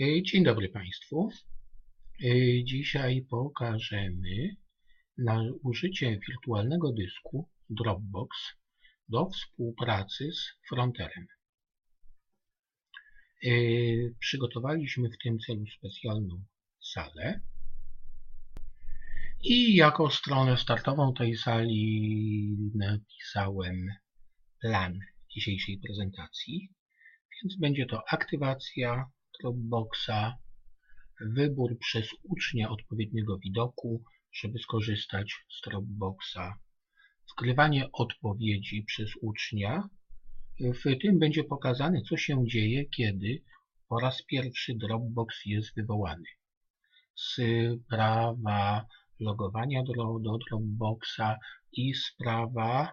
E, Dzień dobry Państwu. E, Dzisiaj pokażemy na użycie wirtualnego dysku Dropbox do współpracy z Fronterem. E, Przygotowaliśmy w tym celu specjalną salę i jako stronę startową tej sali napisałem plan dzisiejszej prezentacji, więc będzie to aktywacja Dropboxa, wybór przez ucznia odpowiedniego widoku, żeby skorzystać z Dropboxa, wgrywanie odpowiedzi przez ucznia. W tym będzie pokazane, co się dzieje, kiedy po raz pierwszy Dropbox jest wywołany. Sprawa logowania do, do Dropboxa i sprawa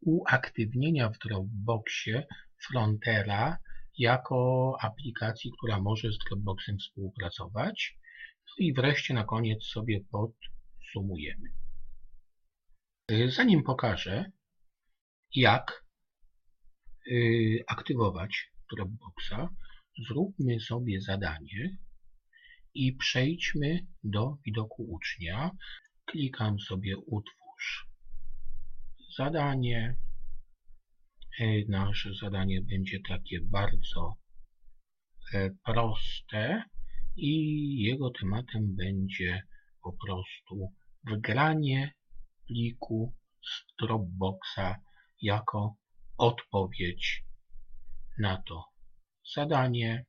uaktywnienia w Dropboxie Frontera jako aplikacji, która może z Dropboxem współpracować. No i wreszcie na koniec sobie podsumujemy. Zanim pokażę, jak y, aktywować Dropboxa, zróbmy sobie zadanie i przejdźmy do widoku ucznia. Klikam sobie utwórz zadanie. Nasze zadanie będzie takie bardzo e, proste i jego tematem będzie po prostu wgranie pliku z Dropboxa jako odpowiedź na to zadanie.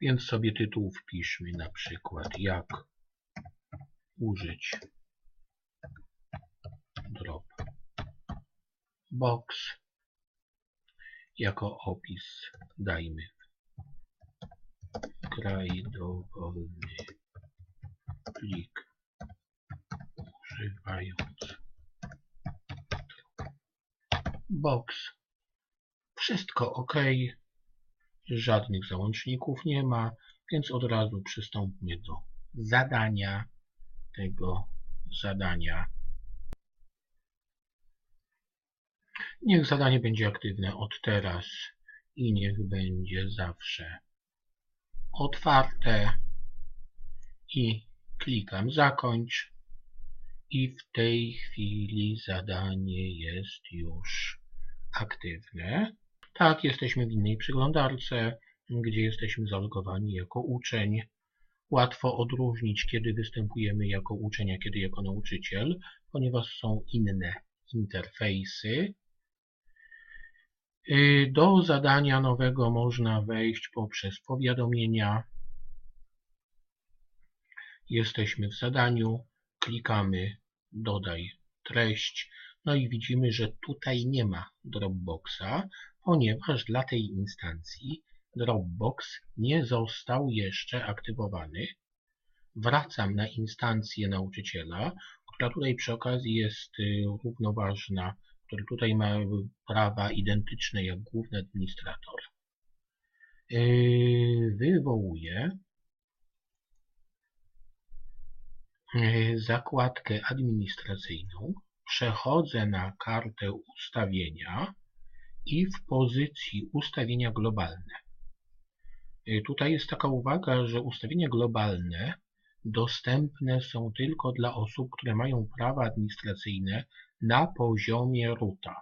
Więc sobie tytuł wpiszmy na przykład jak użyć Dropbox. Jako opis dajmy kraj dowolny plik używając box. Wszystko ok. Żadnych załączników nie ma, więc od razu przystąpmy do zadania tego zadania. Niech zadanie będzie aktywne od teraz i niech będzie zawsze otwarte i klikam zakończ i w tej chwili zadanie jest już aktywne. Tak, jesteśmy w innej przeglądarce, gdzie jesteśmy zalogowani jako uczeń. Łatwo odróżnić, kiedy występujemy jako uczeń, a kiedy jako nauczyciel, ponieważ są inne interfejsy. Do zadania nowego można wejść poprzez powiadomienia. Jesteśmy w zadaniu, klikamy dodaj treść, no i widzimy, że tutaj nie ma Dropboxa, ponieważ dla tej instancji Dropbox nie został jeszcze aktywowany. Wracam na instancję nauczyciela, która tutaj przy okazji jest y, równoważna, który tutaj ma prawa identyczne jak główny administrator. Y, wywołuję y, zakładkę administracyjną, przechodzę na kartę ustawienia i w pozycji ustawienia globalne. Tutaj jest taka uwaga, że ustawienia globalne dostępne są tylko dla osób, które mają prawa administracyjne na poziomie roota.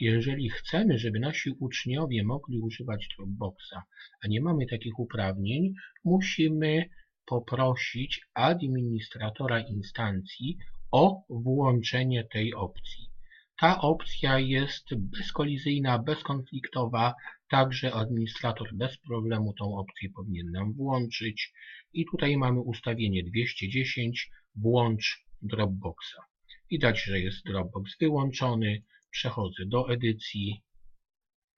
Jeżeli chcemy, żeby nasi uczniowie mogli używać Dropboxa, a nie mamy takich uprawnień, musimy poprosić administratora instancji o włączenie tej opcji. Ta opcja jest bezkolizyjna, bezkonfliktowa, także administrator bez problemu tą opcję powinien nam włączyć. I tutaj mamy ustawienie 210, włącz Dropboxa. Widać, że jest Dropbox wyłączony. Przechodzę do edycji,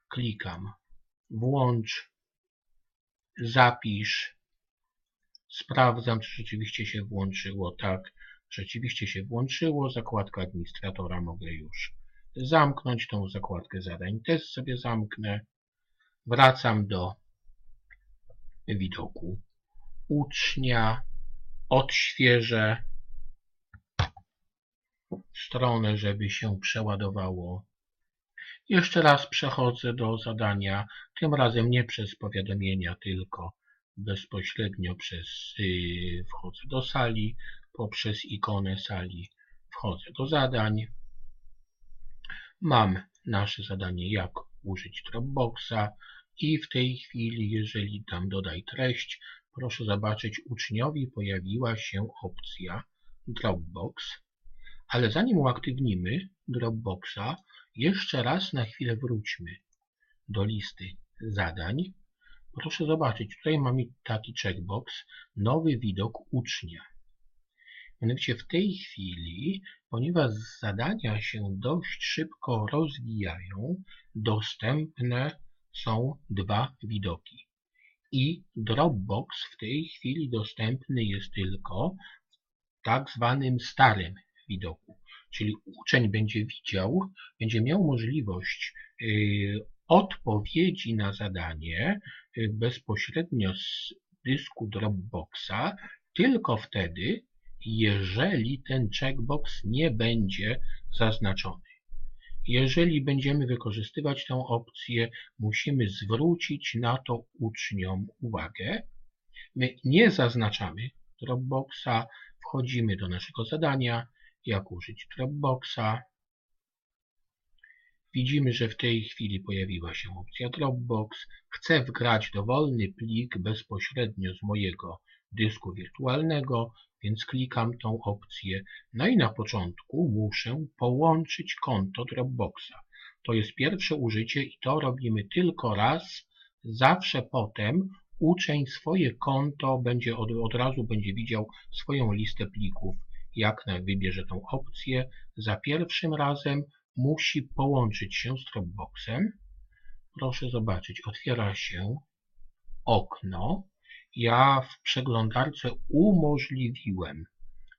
klikam włącz, zapisz, sprawdzam, czy rzeczywiście się włączyło. Tak, rzeczywiście się włączyło. Zakładkę administratora mogę już zamknąć. Tą zakładkę zadań też sobie zamknę. Wracam do widoku ucznia, odświeżę stronę, żeby się przeładowało. Jeszcze raz przechodzę do zadania, tym razem nie przez powiadomienia, tylko bezpośrednio przez yy, wchodzę do sali, poprzez ikonę sali wchodzę do zadań. Mam nasze zadanie, jak użyć Dropboxa i w tej chwili, jeżeli tam dodaj treść, proszę zobaczyć, uczniowi pojawiła się opcja Dropbox, ale zanim uaktywnimy Dropboxa, jeszcze raz na chwilę wróćmy do listy zadań. Proszę zobaczyć, tutaj mamy taki checkbox, nowy widok ucznia. Mianowicie w tej chwili, ponieważ zadania się dość szybko rozwijają, dostępne są dwa widoki. I Dropbox w tej chwili dostępny jest tylko w tak zwanym starym widoku. Czyli uczeń będzie widział, będzie miał możliwość y, odpowiedzi na zadanie y, bezpośrednio z dysku Dropboxa tylko wtedy, jeżeli ten checkbox nie będzie zaznaczony. Jeżeli będziemy wykorzystywać tę opcję, musimy zwrócić na to uczniom uwagę. My nie zaznaczamy Dropboxa, wchodzimy do naszego zadania, jak użyć Dropboxa. Widzimy, że w tej chwili pojawiła się opcja Dropbox. Chcę wgrać dowolny plik bezpośrednio z mojego dysku wirtualnego, więc klikam tą opcję. No i na początku muszę połączyć konto Dropboxa. To jest pierwsze użycie i to robimy tylko raz. Zawsze potem uczeń swoje konto będzie od, od razu będzie widział swoją listę plików. Jak wybierze tą opcję, za pierwszym razem musi połączyć się z Dropboxem. Proszę zobaczyć, otwiera się okno ja w przeglądarce umożliwiłem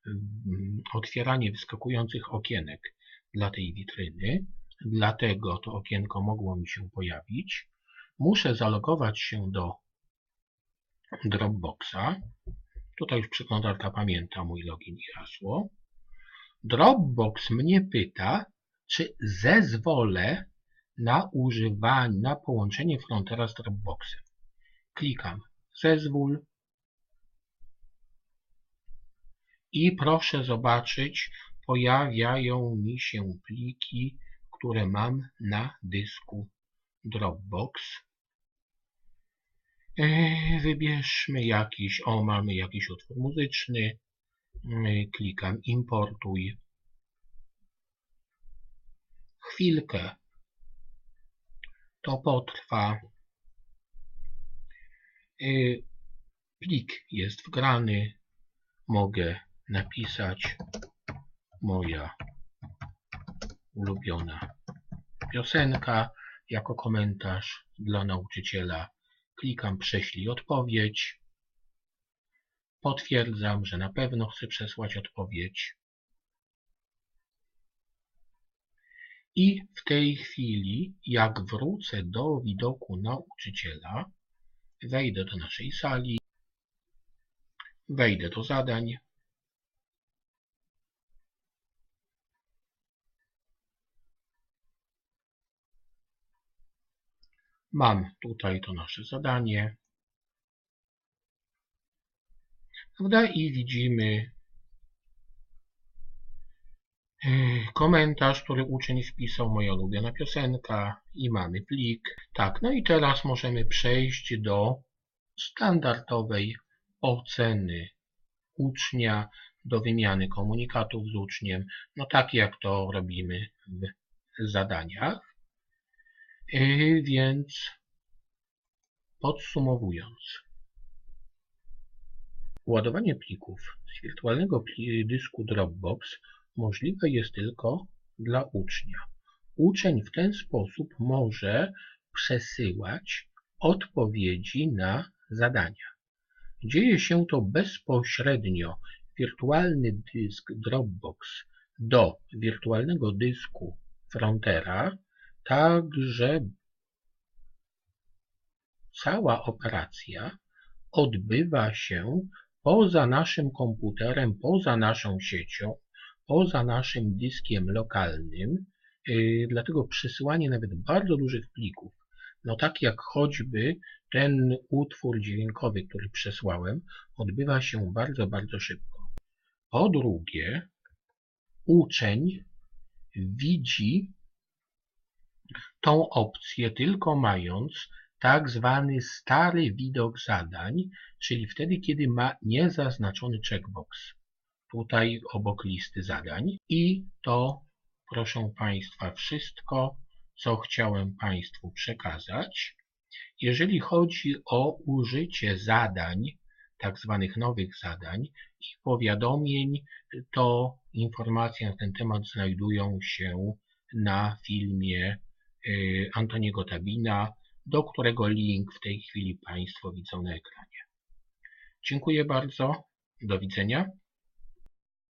mm, otwieranie wyskakujących okienek dla tej witryny, dlatego to okienko mogło mi się pojawić. Muszę zalogować się do Dropboxa. Tutaj już przeglądarka pamięta mój login i hasło. Dropbox mnie pyta, czy zezwolę na używanie, na połączenie frontera z Dropboxem. Klikam zezwól. I proszę zobaczyć, pojawiają mi się pliki, które mam na dysku Dropbox. E, wybierzmy jakiś, o mamy jakiś utwór muzyczny, e, klikam importuj. Chwilkę to potrwa. Y, plik jest wgrany. Mogę napisać moja ulubiona piosenka jako komentarz dla nauczyciela. Klikam prześlij odpowiedź. Potwierdzam, że na pewno chcę przesłać odpowiedź. I w tej chwili, jak wrócę do widoku nauczyciela, Wejdę do naszej sali. Wejdę do zadań. Mam tutaj to nasze zadanie. Prawda? I widzimy e, komentarz, który uczeń wpisał, moja ulubiona piosenka i mamy plik. Tak, no i teraz możemy przejść do standardowej oceny ucznia, do wymiany komunikatów z uczniem, no tak jak to robimy w zadaniach. E, więc podsumowując, ładowanie plików z wirtualnego dysku Dropbox możliwe jest tylko dla ucznia. Uczeń w ten sposób może przesyłać odpowiedzi na zadania. Dzieje się to bezpośrednio wirtualny dysk Dropbox do wirtualnego dysku Frontera, tak że cała operacja odbywa się poza naszym komputerem, poza naszą siecią, poza naszym dyskiem lokalnym, Yy, dlatego przesyłanie nawet bardzo dużych plików, no tak jak choćby ten utwór dźwiękowy, który przesłałem, odbywa się bardzo, bardzo szybko. Po drugie, uczeń widzi tą opcję tylko mając tak zwany stary widok zadań, czyli wtedy, kiedy ma niezaznaczony checkbox. Tutaj obok listy zadań. I to, proszę Państwa, wszystko, co chciałem Państwu przekazać. Jeżeli chodzi o użycie zadań, tak zwanych nowych zadań i powiadomień, to informacje na ten temat znajdują się na filmie Antoniego Tabina, do którego link w tej chwili Państwo widzą na ekranie. Dziękuję bardzo. Do widzenia.